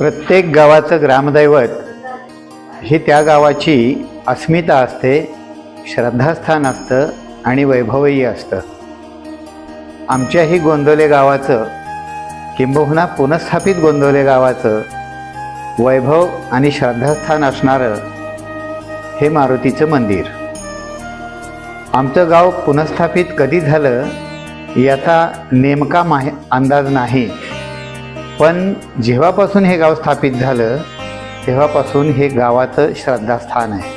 प्रत्येक गावाचं ग्रामदैवत हे त्या गावाची अस्मिता असते श्रद्धास्थान असतं आणि वैभवही असतं. आमच्याही गोंदवले गावाचं किंबहुना पुनस्थापित गोंदवले गावाचं वैभव आणि श्रद्धास्थान असणारं हे मारुतीचं मंदिर. आमचं गाव पुनस्थापित कधी झालं याचा नेमका माहि अंदाज नाही. पण जेव्हापासून हे गाव स्थापित झालं तेव्हापासून हे गावाचं श्रद्धास्थान आहे.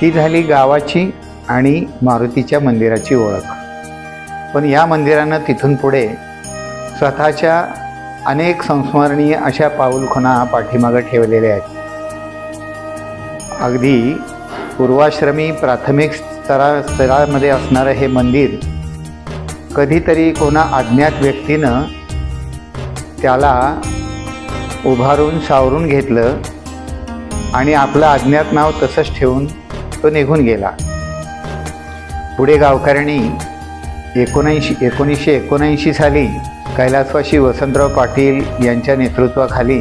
ती झाली गावाची आणि मारुतीच्या मंदिराची ओळख. पण या मंदिरानं तिथून पुढे स्वतःच्या अनेक संस्मरणीय अशा पाऊलखुणा पाठीमागं ठेवलेल्या आहेत. अगदी पूर्वाश्रमी प्राथमिक स्तरा स्तरामध्ये असणारं हे मंदिर कधीतरी कोणा अज्ञात व्यक्तीनं त्याला उभारून सावरून घेतलं आणि आपलं अज्ञात नाव तसंच ठेवून तो निघून गेला. पुढे गावकऱ्यांनी एकोणऐंशी एकोणीसशे एकोणऐंशी साली कैलासवासी वसंतराव पाटील यांच्या नेतृत्वाखाली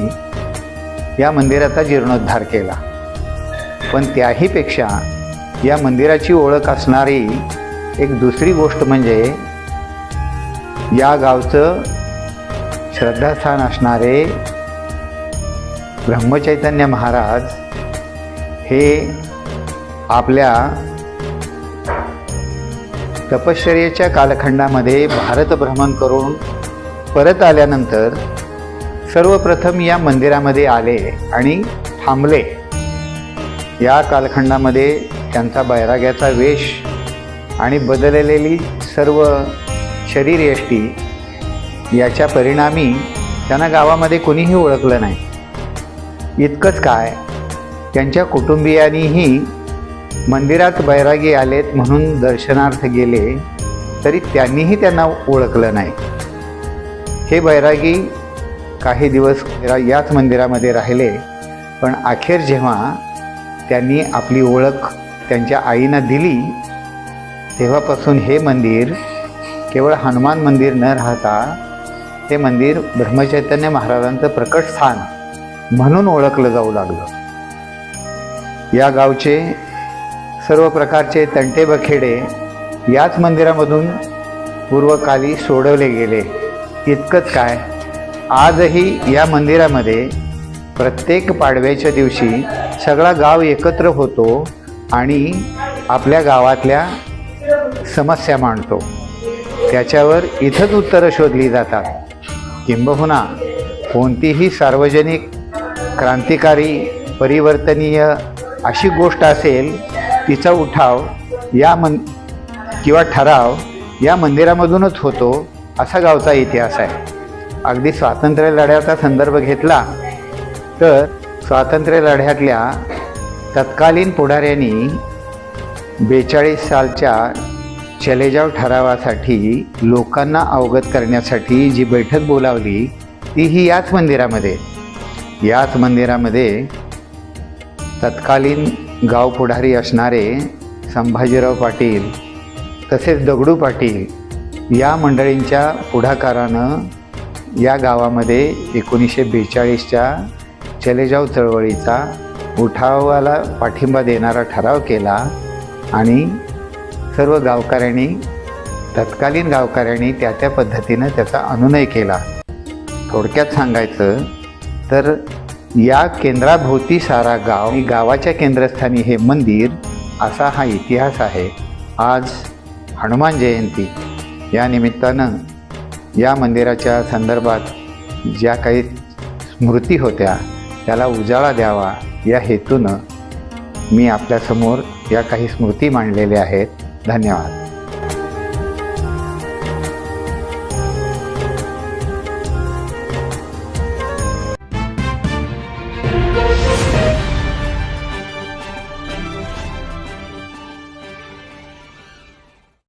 या मंदिराचा जीर्णोद्धार केला. पण त्याहीपेक्षा या मंदिराची ओळख असणारी एक दुसरी गोष्ट म्हणजे या गावचं श्रद्धास्थान असणारे ब्रह्मचैतन्य महाराज हे आपल्या तपश्चर्येच्या कालखंडामध्ये भारत भ्रमण करून परत आल्यानंतर सर्वप्रथम या मंदिरामध्ये आले आणि थांबले. या कालखंडामध्ये त्यांचा बैराग्याचा वेश आणि बदललेली सर्व शरीरयष्टी याच्या परिणामी त्यांना गावामध्ये कोणीही ओळखलं नाही. इतकंच काय त्यांच्या कुटुंबियांनीही मंदिरात बैरागी आलेत म्हणून दर्शनार्थ गेले तरी त्यांनीही त्यांना ओळखलं नाही. हे बैरागी काही दिवस याच मंदिरामध्ये राहिले पण अखेर जेव्हा त्यांनी आपली ओळख त्यांच्या आईनं दिली तेव्हापासून हे मंदिर केवळ हनुमान मंदिर न राहता हे मंदिर ब्रह्मचैतन्य महाराजांचं प्रकट स्थान म्हणून ओळखलं जाऊ लागलं. या गावचे सर्व प्रकारचे तंटे बखेडे याच मंदिरामधून पूर्वकाली सोडवले गेले. इतकंच काय आजही या मंदिरामध्ये प्रत्येक पाडव्याच्या दिवशी सगळा गाव एकत्र होतो आणि आपल्या गावातल्या समस्या मांडतो. त्याच्यावर इथंच उत्तरं शोधली जातात. किंबहुना कोणतीही सार्वजनिक क्रांतिकारी परिवर्तनीय अशी गोष्ट असेल तिचा उठाव या मन किंवा ठराव या मंदिरामधूनच होतो असा गावचा इतिहास आहे. अगदी स्वातंत्र्य लढ्याचा संदर्भ घेतला तर स्वातंत्र्य लढ्यातल्या तत्कालीन पुढाऱ्यांनी बेचाळीस सालच्या चलेजाव ठरावासाठी लोकांना अवगत करण्यासाठी जी बैठक बोलावली ती ही याच मंदिरामध्ये. याच मंदिरामध्ये तत्कालीन गाव पुढारी असणारे संभाजीराव पाटील तसेच दगडू पाटील या मंडळींच्या पुढाकारानं या गावामध्ये एकोणीसशे बेचाळीसच्या चलेजाव चळवळीचा उठावाला पाठिंबा देणारा ठराव केला आणि सर्व गावकऱ्यांनी तत्कालीन गावकऱ्यांनी त्या त्या पद्धतीनं त्याचा अनुनय केला. थोडक्यात सांगायचं तर या केंद्राभोवती सारा गाव आणि गावाच्या केंद्रस्थानी हे मंदिर असा हा इतिहास आहे. आज हनुमान जयंती. या निमित्तानं या मंदिराच्या संदर्भात ज्या काही स्मृती होत्या त्याला उजाळा द्यावा या हेतूनं मी आपल्यासमोर या काही स्मृती मांडलेल्या आहेत. धन्यवाद.